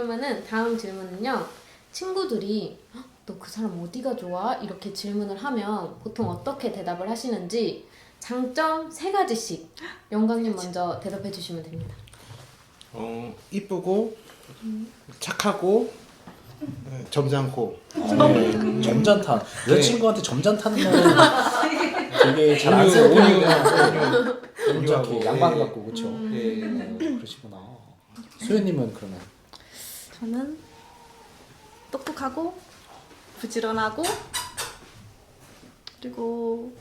그러면은 다음 질문은요. 친구들이 너 그 사람 어디가 좋아? 이렇게 질문을 하면 보통 어떻게 대답을 하시는지 장점 세 가지씩 영광님 먼저 대답해 주시면 됩니다. 어 이쁘고 착하고 네, 점잖고 네, 점잖다. 여자친구한테 점잖다는 말은 되게 잘 안 쓰는 이렇게 양반 같고 그렇죠. 예. 그러시구나. 소연님은 그러면 저는 똑똑하고 부지런하고 그리고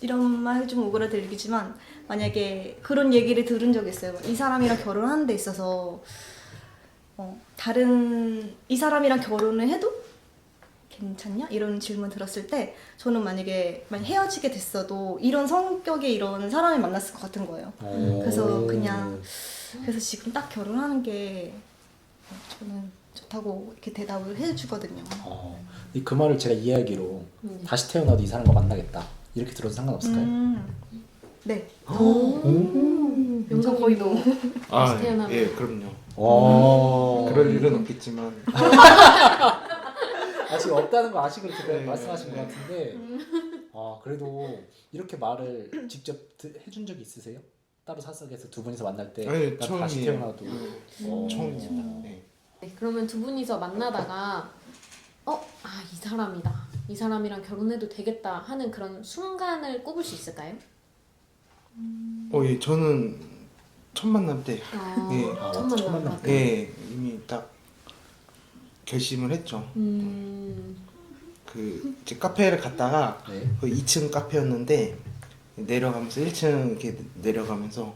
이런 말 좀 오그라들기지만 만약에 그런 얘기를 들은 적이 있어요. 이 사람이랑 결혼하는 데 있어서 어, 다른 이 사람이랑 결혼을 해도 괜찮냐? 이런 질문 들었을 때 저는 만약에 만약 헤어지게 됐어도 이런 성격의 이런 사람을 만났을 것 같은 거예요. 그래서 그냥 그래서 지금 딱 결혼하는 게 어, 저는 좋다고 이렇게 대답을 해주거든요. 어, 이- 그 말을 제가 이야기로 음. 다시 태어나도 이 사람과 만나겠다 이렇게 들어도 상관없을까요? 음, 네. 영광 거의 거의도 아 다시 태어나면. 예 그럼요 어. 그럴 일은 없겠지만 아직 없다는 거 아시고 이렇게 네, 말씀하신 네. 것 같은데 아 그래도 이렇게 말을 직접 드- 해준 적이 있으세요? 따로 사석에서 두 분이서 만날 때나 다시 처음이에요. 태어나도 어. 처음입니다 예. 네, 그러면 두 분이서 만나다가 어, 아, 이 사람이다. 이 사람이랑 결혼해도 되겠다 하는 그런 순간을 꼽을 수 있을까요? 어, 예, 저는 첫 만남 때 아, 예. 아, 첫 첫 만남. 만남 예, 이미 딱 결심을 했죠 음, 그 이제 카페를 갔다가 네. 그 2층 카페였는데 내려가면서 1층 이렇게 내려가면서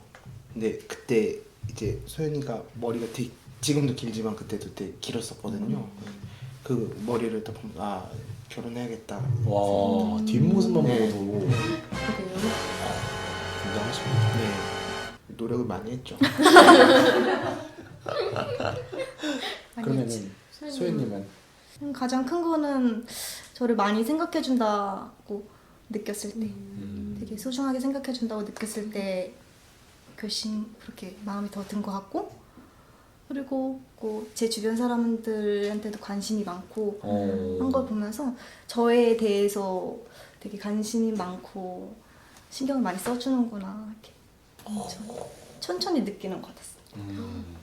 근데 그때 이제 소연이가 머리가 되게 지금도 길지만 그때도 되게 길었었거든요. 그 머리를 딱 보면 아 결혼해야겠다. 와 뒷모습만 네. 보고도 그래요. 굉장하십니다. 네 노력을 많이 했죠. 그러면은 소연님은 음, 가장 큰 거는 저를 많이 생각해 준다고 느꼈을 때 음. 되게 소중하게 생각해 준다고 느꼈을 때 결심 그렇게 마음이 더 든 것 같고 그리고 그 제 주변 사람들한테도 관심이 많고 어. 한 걸 보면서 저에 대해서 되게 관심이 많고 신경을 많이 써주는구나 이렇게 천- 천천히 느끼는 것 같았어요. 음.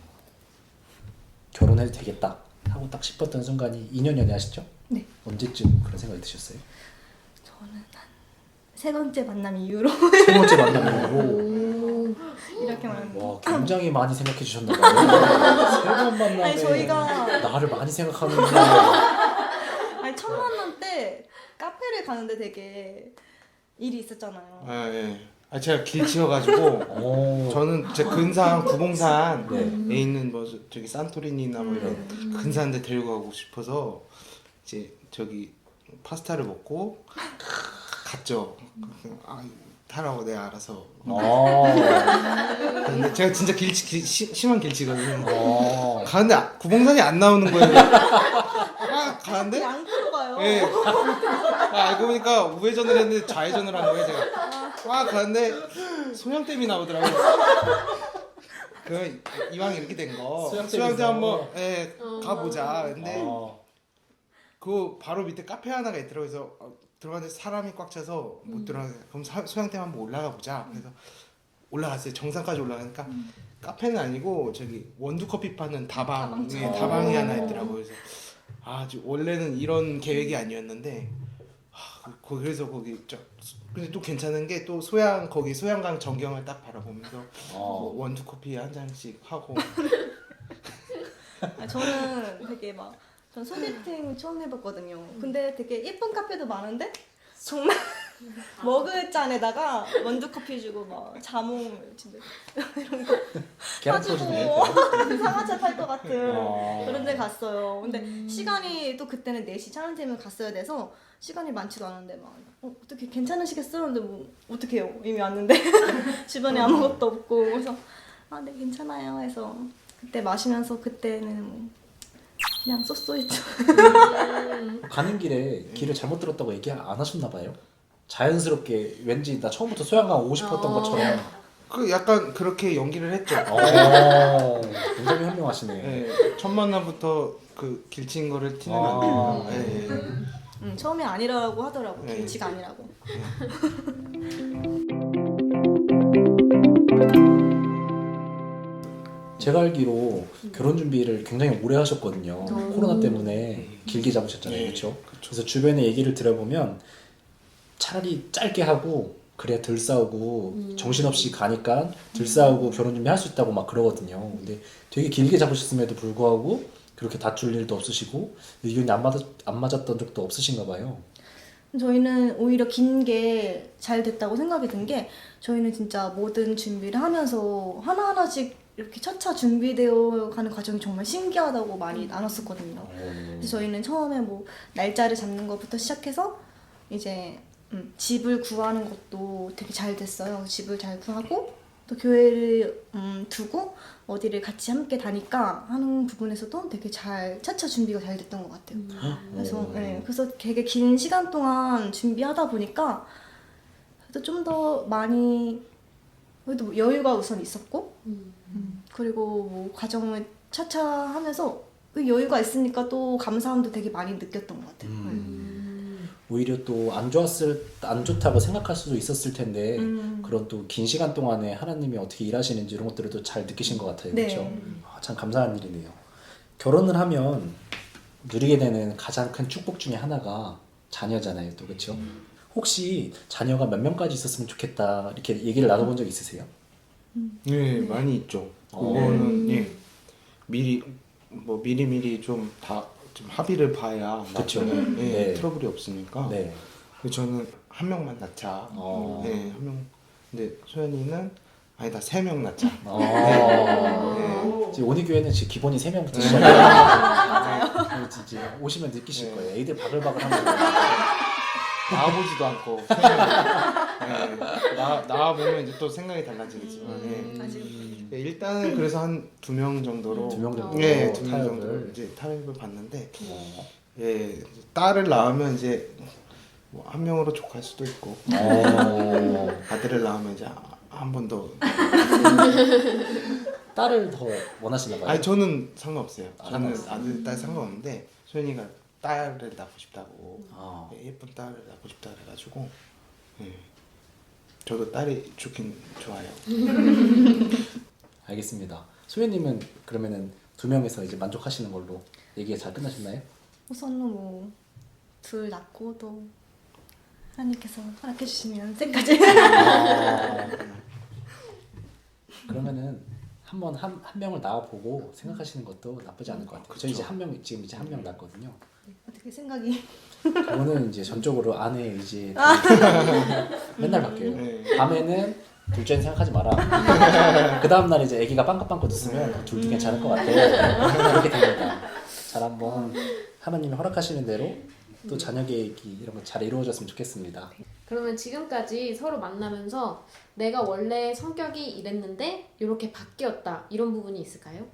결혼해도 되겠다 하고 딱 싶었던 순간이 2년 연애하셨죠? 네, 언제쯤 그런 생각이 드셨어요? 저는 한 세 번째 만남 이후로 세 번째 만남이고 오, 이렇게 거. 와 굉장히 많이 생각해 주셨나 봐요. 세 번 만남에 아니 저희가 나를 많이 생각하는데 아니 첫 만남 때 카페를 가는데 되게 일이 있었잖아요. 아 예. 아 제가 길치여가지고 어. 저는 제 근산 구봉산에 네. 있는 뭐 저- 저기 산토리니나 뭐 이런 근사한데 데리고 가고 싶어서 이제 저기 파스타를 먹고 갔죠. 아 타라고 내가 알아서. 어. 근데 제가 진짜 길치 길, 시, 심한 길치거든요. 어. 가는데 아- 구봉산이 안 나오는 거예요. 아 가는데 양으로 가요. 예. 아, 알고 보니까 우회전을 했는데 좌회전을 한 거예요, 제가. 와, 가는데 소형댐이 나오더라고요. 그 이왕 이렇게 된 거. 수영장 한번 예, 가보자. 근데 어. 그 바로 밑에 카페 하나가 있더라고요. 그래서 어, 들어가는데 사람이 꽉 차서 못 들어가요. 그럼 사- 소형댐 한번 올라가 보자. 그래서 올라갔어요. 정상까지 올라가니까 카페는 아니고 저기 원두 커피 파는 다방, 예, 다방처럼. 다방이 하나 있더라고요. 그래서 아, 저 원래는 이런 계획이 아니었는데 아, 그- 그래서 거기 저 근데 또 괜찮은 게 또 소양 거기 소양강 전경을 딱 바라보면서 뭐 어. 원두 커피 한 잔씩 하고 아, 저는 되게 막, 전 소개팅 처음 해봤거든요. 근데 되게 예쁜 카페도 많은데, 정말 머그 잔에다가 원두 커피 주고 막 자몽 진짜 이런 거 계란 사주고. 상하차 탈 것 같은 어. 그런 데 갔어요. 근데 시간이 또 그때는 4시 촬영팀을 갔어야 돼서 시간이 많지도 않은데 막 어, 어떻게 괜찮으시겠어요? 근데 뭐 어떻게 해요? 이미 왔는데 주변에 아무것도 없고 그래서 아 네 괜찮아요 해서 그때 마시면서 그때는 뭐 그냥 쏘쏘했죠. 가는 길에 길을 잘못 들었다고 얘기 안 하셨나 봐요. 자연스럽게 왠지 나 처음부터 소양강 오고 싶었던 어. 것처럼 그 약간 그렇게 연기를 했죠. 어, 굉장히 현명하시네. 예, 첫 만남부터 그 길친 거를 티는 안 아. 내고. 예, 예. 음, 처음에 아니라고 하더라고. 네. 김치가 아니라고. 제가 알기로 결혼 준비를 굉장히 오래 하셨거든요. 음. 코로나 때문에 길게 잡으셨잖아요. 네, 그렇죠? 그래서 주변에 얘기를 들어보면 차라리 짧게 하고 그래야 덜 싸우고 음. 정신없이 가니까 덜 싸우고 결혼 준비 할 수 있다고 막 그러거든요. 근데 되게 길게 잡으셨음에도 불구하고 그렇게 다툴 일도 없으시고 의견이 안, 맞았, 안 맞았던 적도 없으신가 봐요. 저희는 오히려 긴 게 잘 됐다고 생각이 든 게 저희는 진짜 모든 준비를 하면서 하나하나씩 이렇게 차차 준비되어 가는 과정이 정말 신기하다고 많이 나눴었거든요. 그래서 저희는 처음에 뭐 날짜를 잡는 것부터 시작해서 이제 음, 집을 구하는 것도 되게 잘 됐어요. 집을 잘 구하고 또 교회를 음, 두고 어디를 같이 함께 다니까 하는 부분에서도 되게 잘 차차 준비가 잘 됐던 것 같아요. 그래서 오. 네, 그래서 되게 긴 시간 동안 준비하다 보니까 그래도 좀 더 많이 그래도 뭐 여유가 우선 있었고 음. 그리고 뭐 과정을 차차 하면서 그 여유가 있으니까 또 감사함도 되게 많이 느꼈던 것 같아요. 음. 오히려 또 안 좋았을 안 좋다고 생각할 수도 있었을 텐데 음. 그런 또 긴 시간 동안에 하나님이 어떻게 일하시는지 이런 것들을 또 잘 느끼신 것 같아요. 네. 그렇죠? 아, 참 감사한 일이네요. 결혼을 하면 누리게 되는 가장 큰 축복 중에 하나가 자녀잖아요. 또 그렇죠? 혹시 자녀가 몇 명까지 있었으면 좋겠다 이렇게 얘기를 나눠본 적 있으세요? 예, 많이 있죠. 어. 그거는 예, 미리 뭐 미리 미리 좀 다 좀 합의를 봐야 그쵸. 나중에 예, 네. 트러블이 없으니까. 네. 그래서 저는 한 명만 낳자. 어. 네, 한 명. 근데 소연이는 아니다 세 명 낳자. 어. 네. 지금 오니 교회는 지금 기본이 3명부터 네. 시작해요. 맞아요. 이제 오시면 느끼실 네. 거예요. 애들 바글바글 거. 나와보지도 않고. 네, 나 나와 보면 이제 또 생각이 달라지겠지만. 예. 예, 일단은 그래서 한 두 명 정도로. 두 명 정도 예, 두명 타협을. 정도로 이제 타협을 봤는데. 어. 예, 딸을 낳으면 이제 뭐 한 명으로 족할 수도 있고 어. 아들을 낳으면 이제 한 번 더. 딸을 더 원하시나 봐요. 아니 저는 상관없어요. 아, 저는 상관없어요. 아들 딸 상관없는데 소연이가 딸을 낳고 싶다고 아. 예, 예쁜 딸을 낳고 싶다 그래가지고 예. 저도 딸이 좋긴 좋아요. 알겠습니다. 소연님은 그러면은 두 명에서 이제 만족하시는 걸로 얘기가 잘 끝나셨나요? 우선은 뭐둘 낳고 또 하나님께서 허락해 주시면 셋까지. 아. 그러면은 한번 한, 한 명을 낳아 보고 생각하시는 것도 나쁘지 않을 것 같아요. 저 그쵸. 이제 한 명 지금 이제 한 명 낳았거든요. 어떻게 생각이? 그거는 이제 전적으로 아내 의지에 맨날 바뀌어요. 네. 밤에는 둘째는 생각하지 마라. 그 다음 날 이제 아기가 빵긋빵긋 웃으면 둘도 괜찮을 것 같아. 이렇게 됩니다. 잘 한번 하나님이 허락하시는 대로 또 자녀 계획이 이런 거 잘 이루어졌으면 좋겠습니다. 그러면 지금까지 서로 만나면서 내가 원래 성격이 이랬는데 이렇게 바뀌었다 이런 부분이 있을까요?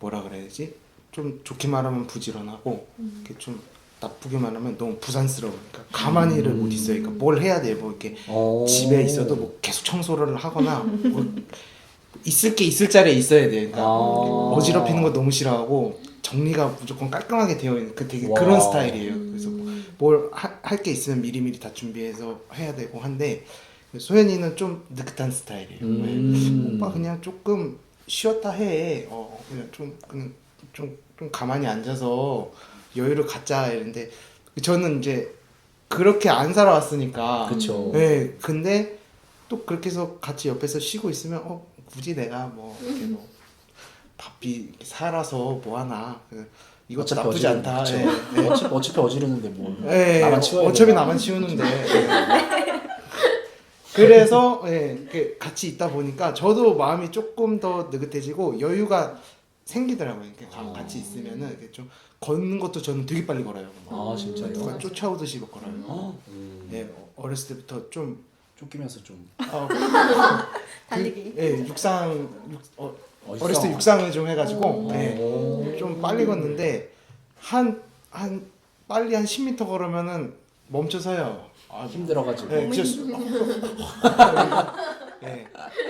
뭐라 그래야지? 좀 좋게 말하면 부지런하고 이렇게 좀 나쁘게 말하면 너무 부산스러우니까 가만히를 못 있어요. 그러니까 뭘 해야 돼? 뭐 이렇게 오. 집에 있어도 뭐 계속 청소를 하거나 뭐 있을 게 있을 자리에 있어야 돼. 그러니까 아. 어지럽히는 거 너무 싫어하고 정리가 무조건 깔끔하게 되어 있는 그 되게 와. 그런 스타일이에요. 그래서 뭘 할 게 있으면 미리미리 다 준비해서 해야 되고 한데 소연이는 좀 느긋한 스타일이에요. 음. 네. 오빠 그냥 조금 쉬었다 해. 어 그냥 좀 그냥 좀, 좀 가만히 앉아서 여유를 갖자 이랬는데 저는 이제 그렇게 안 살아왔으니까. 그쵸. 네. 근데 또 그렇게 해서 같이 옆에서 쉬고 있으면 어 굳이 내가 뭐 이렇게 뭐 바삐 살아서 뭐 하나 그, 이것도 어차피 나쁘지 어지르- 않다. 그쵸. 예. 네. 어차피, 어차피 어지르는데 뭐 예, 나만 치워야 어차피 되나? 나만 치우는데. 예. 그래서 예, 이렇게 같이 있다 보니까 저도 마음이 조금 더 느긋해지고 여유가 생기더라고요. 이렇게 가- 어. 같이 있으면은 이렇게 좀 걷는 것도 저는 되게 빨리 걸어요. 아 진짜요? 누가 쫓아오듯이 막 걸어요. 어? 음. 예, 어렸을 때부터 좀 쫓기면서 좀 어, 달리기. 그, 예, 육상 육, 어, 어, 어렸을 때 육상. 육상을 좀 해가지고 오. 예, 오. 좀 빨리 걷는데 한 한 빨리 한 10m 걸으면은 멈춰서요. 아, 힘들어가지고 네, 진짜 수- 예,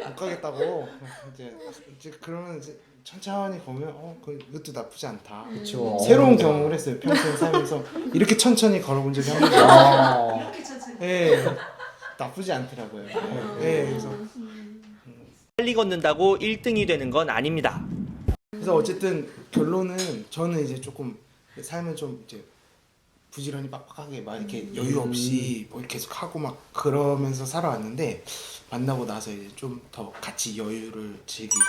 못 가겠다고 이제 이제 그러면 이제 천천히 보면 어 그- 이것도 나쁘지 않다. 그렇죠. 새로운 경험을 했어요 평생 살면서 이렇게 천천히 걸어본 적이 한 번도 아, 예 나쁘지 않더라고요. 예, 그래서 빨리 걷는다고 1등이 되는 건 아닙니다. 그래서 어쨌든 결론은 저는 이제 조금 삶을 좀 이제 부지런히 빡빡하게 막 이렇게 여유 없이 뭐 계속 하고 막 그러면서 살아왔는데 만나고 나서 이제 좀 더 같이 여유를 즐기고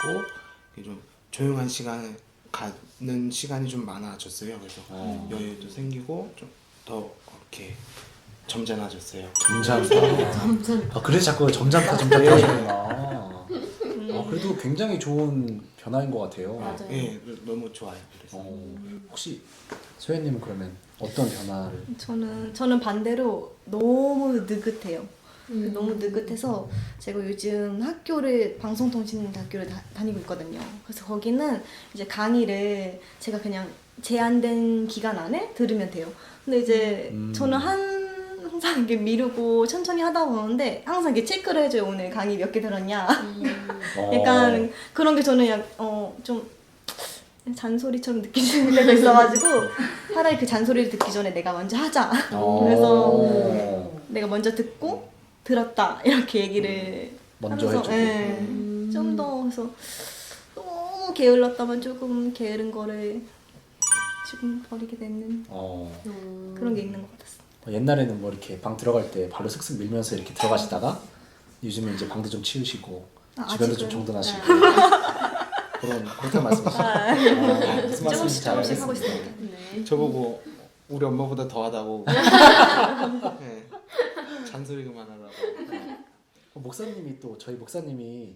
이렇게 좀 조용한 시간을 갖는 시간이 좀 많아졌어요. 그래서 어. 여유도 생기고 좀 더 이렇게 점잖아졌어요. 점잖다. 점잖다. 아, 그래서 자꾸 점잖다 점잖다 하시구나. 아, 그래도 굉장히 좋은 변화인 것 같아요. 맞아요. 예, 너무 좋아요. 그래서 어, 혹시 소연님은 그러면 어떤 변화를? 저는 저는 반대로 너무 느긋해요. 음. 너무 느긋해서 제가 요즘 학교를 방송통신학교를 다, 다니고 있거든요. 그래서 거기는 이제 강의를 제가 그냥 제한된 기간 안에 들으면 돼요. 근데 이제 음. 저는 한 항상 이렇게 미루고 천천히 하다 보는데 항상 이렇게 체크를 해줘요. 오늘 강의 몇 개 들었냐. 어, 약간 그런 게 저는 약, 어, 좀 잔소리처럼 느껴지는 때가 있어가지고 차라리 그 잔소리를 듣기 전에 내가 먼저 하자. 어. 그래서 내가 먼저 듣고 들었다 이렇게 얘기를 먼저 하면서, 해주고. 예, 음. 좀더 그래서 너무 게을렀다면 조금 게으른 거를 지금 버리게 되는 어. 음. 그런 게 있는 것 같았어요. 옛날에는 뭐 이렇게 방 들어갈 때 발로 슥슥 밀면서 이렇게 들어가시다가 요즘은 이제 방도 좀 치우시고 아, 주변도 좀 아직은? 정돈하시고 그런 그렇게 말씀하시죠. 아, 말씀인지 조금씩 잘 조금씩 하고 알겠습니다. 있습니다. 네. 저보고 우리 엄마보다 더하다고 네. 잔소리 그만하라고 어, 목사님이 또 저희 목사님이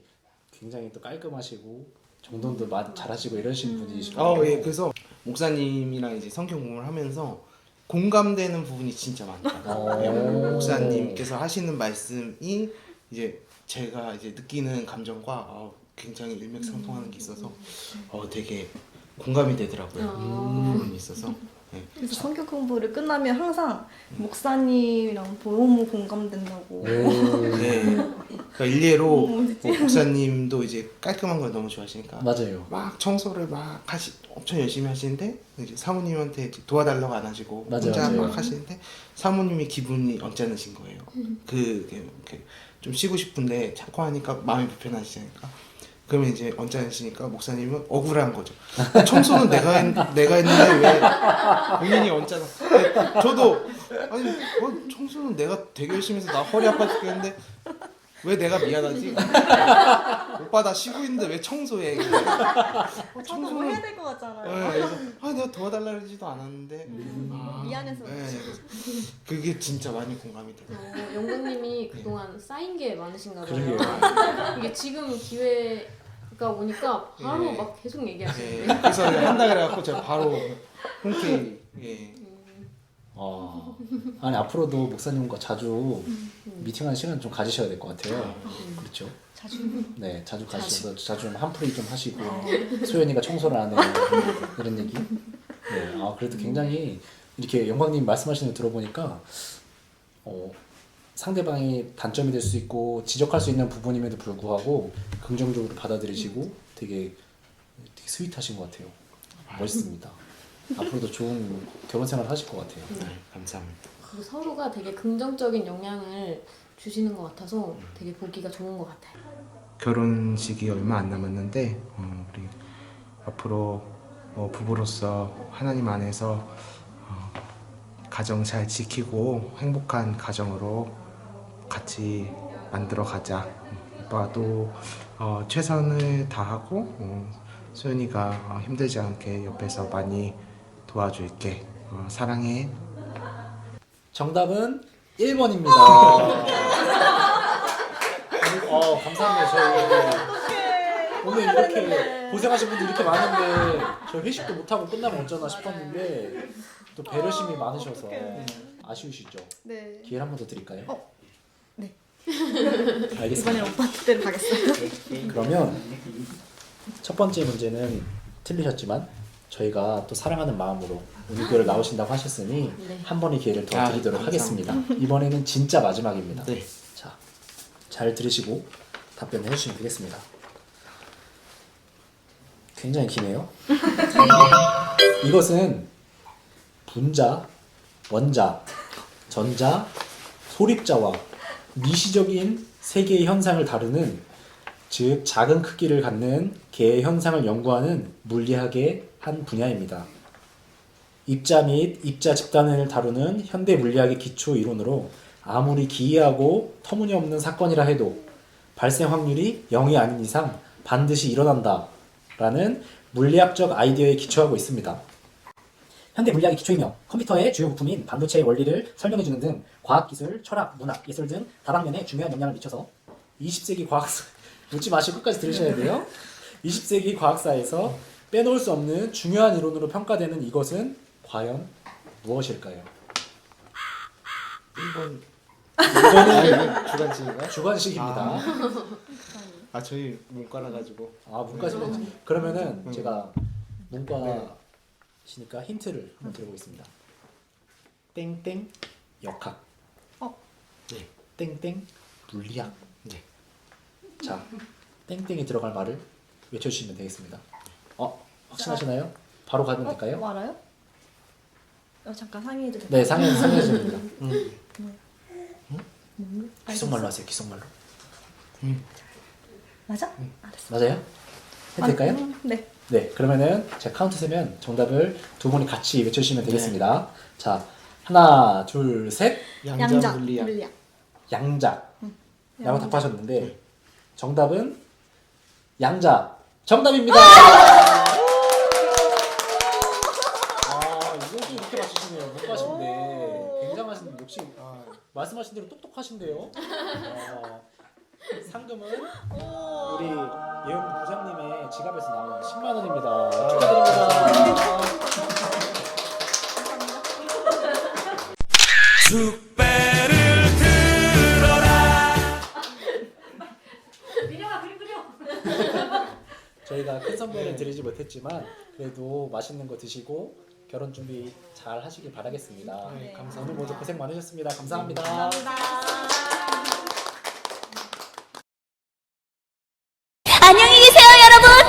굉장히 또 깔끔하시고 정돈도 마, 잘하시고 이러신 분이시고. 어, 예. 그래서 목사님이랑 이제 성경 공부를 하면서 공감되는 부분이 진짜 많다. 어. 예, 목사님께서 하시는 말씀이 이제 제가 이제 느끼는 감정과 어, 굉장히 일맥상통하는 게 있어서 어, 되게 공감이 되더라고요. 어. 그 부분이 있어서. 예. 그래서 성경 공부를 끝나면 항상 목사님이랑 너무 공감된다고. 네. 그러니까 일례로 뭐 목사님도 이제 깔끔한 걸 너무 좋아하시니까 맞아요. 막 청소를 막 하시 엄청 열심히 하시는데 이제 사모님한테 이제 도와달라고 안 하시고 맞아요, 혼자 맞아요. 막 하시는데 사모님이 기분이 언짢으신 거예요. 그 이렇게 좀 쉬고 싶은데 자꾸 하니까 마음이 불편하시니까 그러면 이제 언짢으시니까 목사님은 억울한 거죠. 청소는 내가 했, 내가 했는데 왜 본인이 언짢아? 근데 저도 아니 뭐 청소는 내가 되게 열심히 해서 나 허리 아파 죽겠는데 왜 내가 미안하지? 오빠 나 쉬고 있는데 왜 청소해? 어, 뭐 해야 될 것 같잖아요. 네, 그래서 아 내가 도와달라 그러지도 않았는데 아, 미안해서 네, 그래서 그게 진짜 많이 공감이 돼요. 어, 영국님이 그동안 쌓인 게 많으신가 봐요. 그러게요. 이게 지금 기회 가 오니까 바로 네. 막 계속 네, 얘기하시는데. 그래서 한다 그래갖고 제가 바로 흔쾌히 예. 어. 아니 앞으로도 목사님과 자주 미팅하는 시간 좀 가지셔야 될 것 같아요. 그렇죠. 자주. 네, 자주 가셔서 자주 좀 한풀이 좀 하시고 소연이가 청소를 안 해. 이런 얘기. 네, 아 그래도 굉장히 이렇게 영광님 말씀하시는 거 들어보니까 어, 상대방이 단점이 될 수 있고 지적할 수 있는 부분임에도 불구하고 긍정적으로 받아들이시고 되게 되게 스윗하신 것 같아요. 멋있습니다. 앞으로도 좋은 결혼 생활 하실 것 같아요. 네, 감사합니다. 그리고 서로가 되게 긍정적인 영향을 주시는 것 같아서 되게 보기가 좋은 것 같아요. 결혼식이 얼마 안 남았는데 어, 우리 앞으로 어, 부부로서 하나님 안에서 어, 가정 잘 지키고 행복한 가정으로 같이 만들어 가자. 오빠도 어, 최선을 다하고 어, 소연이가 어, 힘들지 않게 옆에서 많이 도와줄게. 어, 사랑해. 정답은 1번입니다. 어, 감사합니다. 저희 오늘 이렇게 고생하신 분들 이렇게 많은데 저희 회식도 못하고 끝나면 어쩌나 싶었는데 또 배려심이 많으셔서 아쉬우시죠? 네. 기회를 한 번 더 드릴까요? 어, 네. 알겠습니다. 이번엔 오빠 뜻대로 가겠어요. 그러면 첫 번째 문제는 틀리셨지만 저희가 또 사랑하는 마음으로 우리 교회를 나오신다고 하셨으니 네. 한 번의 기회를 더 아, 드리도록 감사합니다. 하겠습니다. 이번에는 진짜 마지막입니다. 네. 자, 잘 들으시고 답변을 해주시면 되겠습니다. 굉장히 기네요. 이것은 분자, 원자, 전자, 소립자와 미시적인 세 개의 현상을 다루는 즉 작은 크기를 갖는 개의 현상을 연구하는 물리학의 한 분야입니다. 입자 및 입자 집단을 다루는 현대 물리학의 기초 이론으로 아무리 기이하고 터무니없는 사건이라 해도 발생 확률이 0이 아닌 이상 반드시 일어난다라는 물리학적 아이디어에 기초하고 있습니다. 현대 물리학의 기초이며 컴퓨터의 주요 부품인 반도체의 원리를 설명해주는 등 과학기술, 철학, 문학, 예술 등 다방면에 중요한 영향을 미쳐서 20세기 과학사 묻지 마시고 끝까지 들으셔야 돼요. 20세기 과학사에서 빼놓을 수 없는 중요한 이론으로 평가되는 이것은 과연 무엇일까요? 1번 이거는 주간식인가요? 주관식입니다. 아 저희 문과라 가지고 아 문과시면 그러면은 음. 제가 네. 문과 시니까 힌트를 한번 드려보겠습니다. 땡땡 역학. 어. 네. 땡땡 물리학. 네. 자 땡땡이 들어갈 말을 외쳐주시면 되겠습니다. 어 확신하시나요? 바로 가면 어, 될까요? 뭐 알아요? 어, 잠깐 상의해도 될까요? 네 상해 상해 주십니다. 음, 기속말로 하세요. 기속말로. 맞아? 알았어. 맞아요? 해도 될까요? 아, 음, 네. 네, 그러면은 제가 카운트 세면 정답을 두 분이 같이 외쳐주시면 되겠습니다. 자, 하나, 둘, 셋, 양자, 양자 물리학 물리학. 양자. 라고 양자. 답하셨는데 정답은 양자. 정답입니다. 아, 이것도 이렇게 맞추시네요. 못 가신데 굉장하신 역시 아, 말씀하신 대로 똑똑하신데요. 아, 상금은 우리 예영 부장님의 지갑에서 나온 10만 원입니다. 축하드립니다. 저희가 큰 선물을 드리지 못했지만 그래도 맛있는 거 드시고 결혼 준비 잘 하시길 바라겠습니다. 네, 감사합니다. 오늘 모두 고생 많으셨습니다. 감사합니다. 감사합니다.